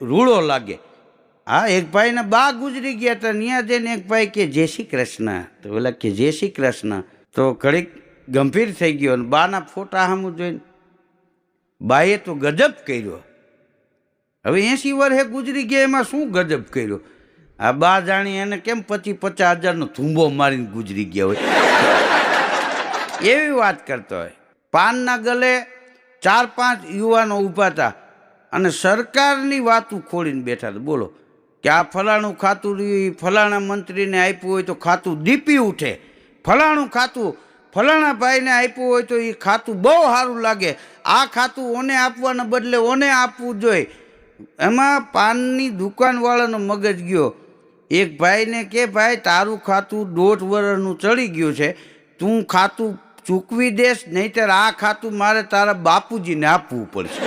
રૂડો લાગે. હા, એક ભાઈને બા ગુજરી ગયા હતા ત્યાં જઈને એક ભાઈ કે, જય શ્રી કૃષ્ણ. તો ઓલા કે, જય શ્રી કૃષ્ણ. તો ઘડીક ગંભીર થઈ ગયો અને બાના ફોટા સામું જોઈને બાએ તો ગજબ કર્યો. હવે એસી વર્ષે ગુજરી ગયા, એમાં શું ગજબ કર્યો? આ બા જાણી એને કેમ પચીસ પચાસ હજારનો ધૂંબો મારીને ગુજરી ગયા હોય? એવી વાત કરતો હોય. પાનના ગલે ચાર પાંચ યુવાનો ઊભા હતા. અને સરકારની વાતું ખોલીને બેઠા હતા બોલો, કે આ ફલાણું ખાતું રહ્યું એ ફલાણા મંત્રીને આપ્યું હોય તો ખાતું દીપી ઉઠે. ફલાણું ખાતું, ફલાણા ભાઈને આપ્યું હોય તો એ ખાતું બહુ સારું લાગે. આ ખાતું ઓને આપવાના બદલે ઓને આપવું જોઈએ એમાં પાનની દુકાનવાળાનો મગજ ગયો. એક ભાઈને કે, ભાઈ, તારું ખાતું દોઢ વર્ષનું ચડી ગયું છે. તું ખાતું ચૂકવી દેશ, નહીંતર આ ખાતું મારે તારા બાપુજીને આપવું પડશે.